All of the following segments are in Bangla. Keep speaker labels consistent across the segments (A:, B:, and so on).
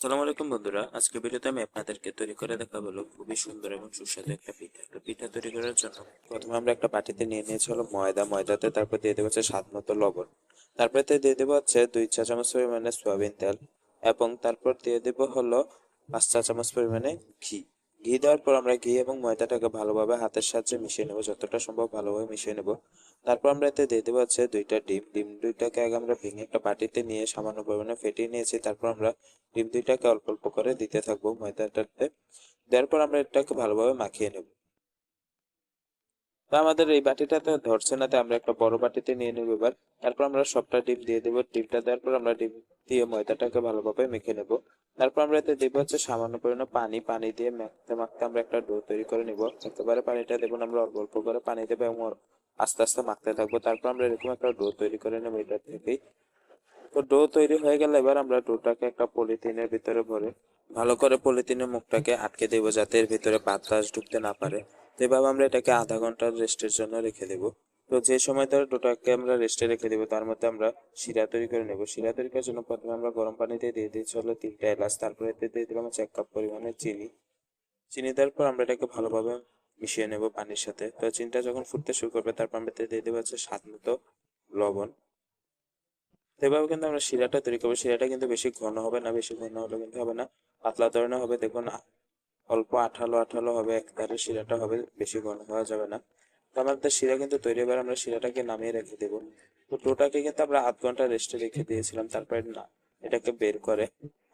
A: সালাম আলাইকুম বন্ধুরা। আজকে ভিডিওতে আমি আপনাদেরকে তৈরি করে দেখাবো খুবই সুন্দর এবং সুস্বাদু একটা পিঠা। তো পিঠা তৈরি করার জন্য প্রথমে আমরা একটা বাটিতে নিয়ে নিয়েছি হলো ময়দা। ময়দাতে তারপর দিয়ে দেবো হচ্ছে স্বাদ মতো লবণ। তারপরে দিয়ে দেবো হচ্ছে দুই চা চামচ পরিমাণে সয়াবিন তেল এবং তারপর দিয়ে দেবো হলো পাঁচ চা চামচ পরিমাণে ঘি। ঘি দেওয়ার পর আমরা ঘি এবং ময়দাটাকে ভালোভাবে হাতের সাহায্যে মিশিয়ে নেব, যতটা সম্ভব ভালোভাবে মিশিয়ে নেব। তারপর আমরা এতে দিয়ে দেবো হচ্ছে দুইটা ডিম। ডিম দুইটাকে আগে আমরা ভেঙে একটা বাটিতে নিয়ে সামান্য পরিমাণে ফেটিয়ে নিয়েছি, তারপর আমরা ডিম দুইটাকে অল্প অল্প করে দিতে থাকব ময়দাটাতে। দেওয়ার পর আমরা এটাকে ভালোভাবে মাখিয়ে নেব। তো আমাদের এই বাটিটাতে ধরছে না তাই আমরা একটা বড় বাটিতে নিয়ে নেব এবার। তারপর আমরা সবটা ডিম দিয়ে দেবো। ডিমটা দেওয়ার পর আমরা ডিম দিয়ে ময়দাটাকে ভালোভাবে মেখে নেব। তারপর আমরা এতে দেবো হচ্ছে সামান্য পরিমাণে পানি। পানি দিয়ে মাখতে মাখতে আমরা একটা ডো তৈরি করে নিব। একেবারে পানিটা দেবো আমরা অল্প অল্প করে পানি দেবো এবং আস্তে আস্তে মাখতে থাকব। তারপর আমরা এরকম একটা ডো তৈরি করে নেব এটা থেকেই। তো ডো তৈরি হয়ে গেলে এবার আমরা ডোটাকে একটা পলিথিনের ভিতরে ভরে ভালো করে পলিথিনের মুখটাকে আটকে দেবো যাতে এর ভিতরে বাতাস ঢুকতে না পারে। তো এভাবে আমরা এটাকে আধা ঘণ্টার রেস্টের জন্য রেখে দেবো। তো যে সময় ধরে ডোটাকে আমরা রেস্টে রেখে দেবো, তার মধ্যে আমরা শিরা তৈরি করে নেব। শিরা তৈরি করার জন্য প্রথমে আমরা গরম পানিতে দিয়ে দিয়েছি হলো তিনটা এলাচ, তারপরে দিয়ে দিলাম হচ্ছে এক কাপ পরিমাণে চিনি। চিনি দেওয়ার পর আমরা এটাকে ভালোভাবে মিশিয়ে নেব পানির সাথে। তো চিনিটা যখন ফুটতে শুরু করবে, তারপর আমরা দিয়ে দেবো হচ্ছে স্বাদ মতো লবণ। তো এভাবে কিন্তু আমরা শিরাটা তৈরি করব। শিরাটা কিন্তু বেশি ঘন হবে না, বেশি ঘন হলে কিন্তু হবে না, পাতলা ধরনের হবে। দেখুন অল্প আঠালো আঠালো হবে একবারে শিরাটা হবে, বেশি ঘন হওয়া যাবে না। তো আমাদের শিরা কিন্তু তৈরি এবার আমরা শিরাটাকে নামিয়ে রেখে দেবো। তো টোটাকে কিন্তু আমরা আধ ঘণ্টা রেস্টে রেখে দিয়েছিলাম, তারপরে না, এটাকে বের করে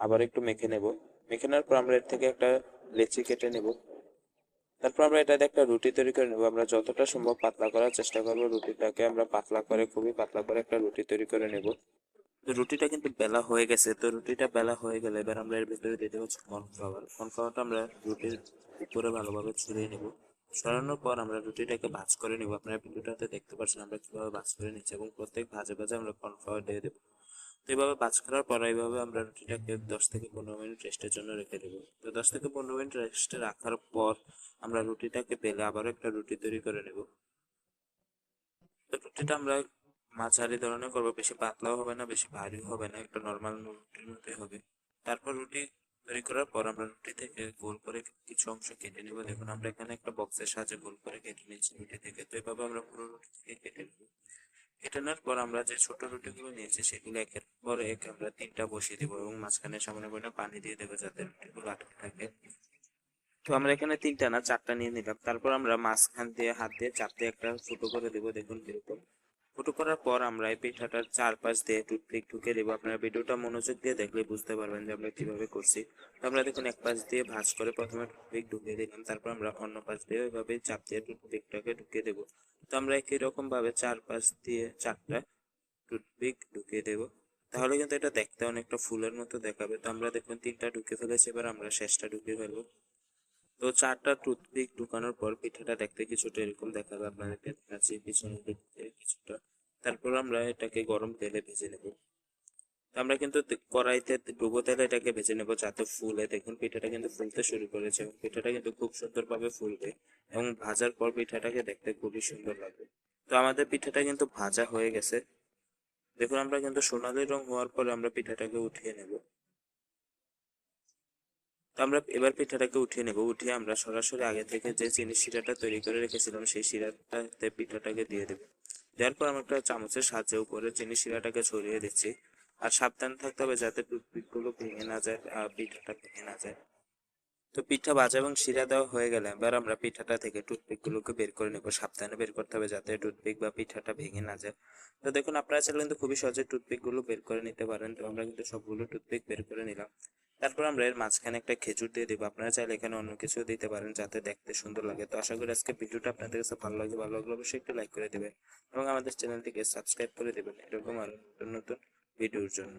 A: আবার একটু মেখে নেব। মেখে নেওয়ার পর আমরা এর থেকে একটা লেচি কেটে নেব। তারপর আমরা এটাতে একটা রুটি তৈরি করে নেব। আমরা যতটা সম্ভব পাতলা করার চেষ্টা করব রুটিটাকে। আমরা পাতলা করে, খুবই পাতলা করে একটা রুটি তৈরি করে নেব। রুটিটা কিন্তু বেলা হয়ে গেছে, তো রুটিটা বেলা হয়ে গেলে এবার আমরা এর ভিতরে দিয়ে দেবো কর্নফ্লাওয়ার কর্নফ্লাওয়ারটা আমরা রুটির উপরে ভালোভাবে ছড়িয়ে নেব। ছড়ানোর পর আমরা রুটিটাকে ভাজ করে নেব। আপনারা ভিডিওটাতে দেখতে পাচ্ছেন আমরা কীভাবে ভাজ করে নিচ্ছি এবং প্রত্যেক ভাজে ভাজে আমরা কর্নফ্লাওয়ার দিয়ে দেবো। তো এভাবে ভাজ করার পর এইভাবে আমরা রুটিটাকে দশ থেকে পনেরো মিনিট রেস্টের জন্য রেখে দেবো। তো দশ থেকে পনেরো মিনিট রেস্টে রাখার পর আমরা রুটিটাকে বেলে আবারও একটা রুটি তৈরি করে নেব। তো রুটিটা আমরা মাঝারি ধরনের করব, বেশি পাতলাও হবে না, বেশি ভারী হবে না, একটা নর্মাল রুটির মতোই হবে। তারপর রুটি তৈরি করার পর আমরা রুটি থেকে গোল করে কিছু অংশ কেটে নেব। দেখুন, আমরা এখানে একটা বক্সের সাহায্যে গোল করে কেটে নিয়েছি রুটি থেকে। তো এভাবে আমরা পুরো রুটি থেকে কেটে নেব। কেটে নেওয়ার পর আমরা যে ছোট রুটিগুলো নিয়েছি, সেগুলো একের পর এক আমরা তিনটা বসিয়ে দেবো এবং মাঝখানে সামনে করে পানি দিয়ে দেবো যাতে রুটিগুলো আটকে থাকে। তো আমরা এখানে তিনটা না, চারটা নিয়ে নিলাম। তারপর আমরা মাঝখান দিয়ে হাত দিয়ে চারটে একটা ফুটো করে দেবো। দেখুন কীরকম। ফুটো করার পর আমরা এই পিঠাটার চারপাশ দিয়ে টুথপিক ঢুকে দেবো আপনারা ভিডিওটা মনোযোগ দিয়ে দেখলে বুঝতে পারবেন যে আমরা কীভাবে করছি। আমরা দেখুন এক পাশ দিয়ে ভাঁজ করে প্রথমে টুথপিক ঢুকিয়ে দিলাম, তারপর আমরা অন্য পাশ দিয়ে ওইভাবে চাপ দিয়ে টুথপিকটাকে ঢুকিয়ে দেবো। তো আমরা একই রকম ভাবে চার দিয়ে চারটা টুথপিক ঢুকিয়ে দেবো। তাহলে কিন্তু এটা দেখতে অনেকটা ফুলের মতো দেখাবে। তো আমরা দেখুন তিনটা ঢুকে ফেলেছি, এবার আমরা শেষটা ঢুকিয়ে ফেলব। তো চারটা টুথপিক ঢুকানোর পর পিঠাটা দেখতে কিছুটা এরকম দেখাবে আপনাদেরকে। দেখাচ্ছি পিছনের দিক তারপর আমরা এটাকে গরম তেলে ভেজে নেব। আমরা কিন্তু কড়াইতে ডুবো তেলে এটাকে ভেজে নেব যাতে ফুলে। দেখুন, পিঠাটা কিন্তু ফুলতে শুরু করেছে এবং পিঠাটা কিন্তু খুব সুন্দরভাবে ফুলবে এবং ভাজার পর পিঠাটাকে দেখতে খুবই সুন্দর লাগবে। তো আমাদের পিঠাটা কিন্তু ভাজা হয়ে গেছে। দেখুন, আমরা কিন্তু সোনালি রং হওয়ার পরে আমরা পিঠাটাকে উঠিয়ে নেব। তো আমরা এবার পিঠাটাকে উঠিয়ে নেব। উঠিয়ে আমরা সরাসরি আগে থেকে যে চিনি শিরাটা তৈরি করে রেখেছিলাম, সেই শিরাটাতে পিঠাটাকে দিয়ে দেবো। দেওয়ার পর আমরা একটা চামচের সাহায্যে উপরে চিনি শিরাটাকে ছড়িয়ে দিচ্ছি। আর সাবধান থাকতে হবে যাতে টুথপিকগুলো ভেঙে না যায় আর পিঠাটা ভেঙে না যায়। তো পিঠা ভাজা এবং শিরা দেওয়া হয়ে গেলে এবার আমরা পিঠাটা থেকে টুথপিক গুলোকে বের করে নেব। সাবধানে বের করতে হবে যাতে টুথপিক বা পিঠাটা ভেঙে না যায়। তো দেখুন, আপনারা চাইলে কিন্তু খুবই সহজে টুথপিকগুলো বের করে নিতে পারেন। তো আমরা কিন্তু সবগুলো টুথপিক বের করে নিলাম। তারপর আমরা এর মাঝখানে একটা খেজুর দিয়ে দেবো। আপনারা চাইলে এখানে অন্য কিছু দিতে পারেন যাতে দেখতে সুন্দর লাগে। তো আশা করি আজকে ভিডিওটা আপনাদের কাছে ভালো লাগে ভালো লাগলে অবশ্যই একটু লাইক করে দেবেন এবং আমাদের চ্যানেলটিকে সাবস্ক্রাইব করে দেবেন। এরকম আরও নতুন নতুন ভিডিওর জন্য।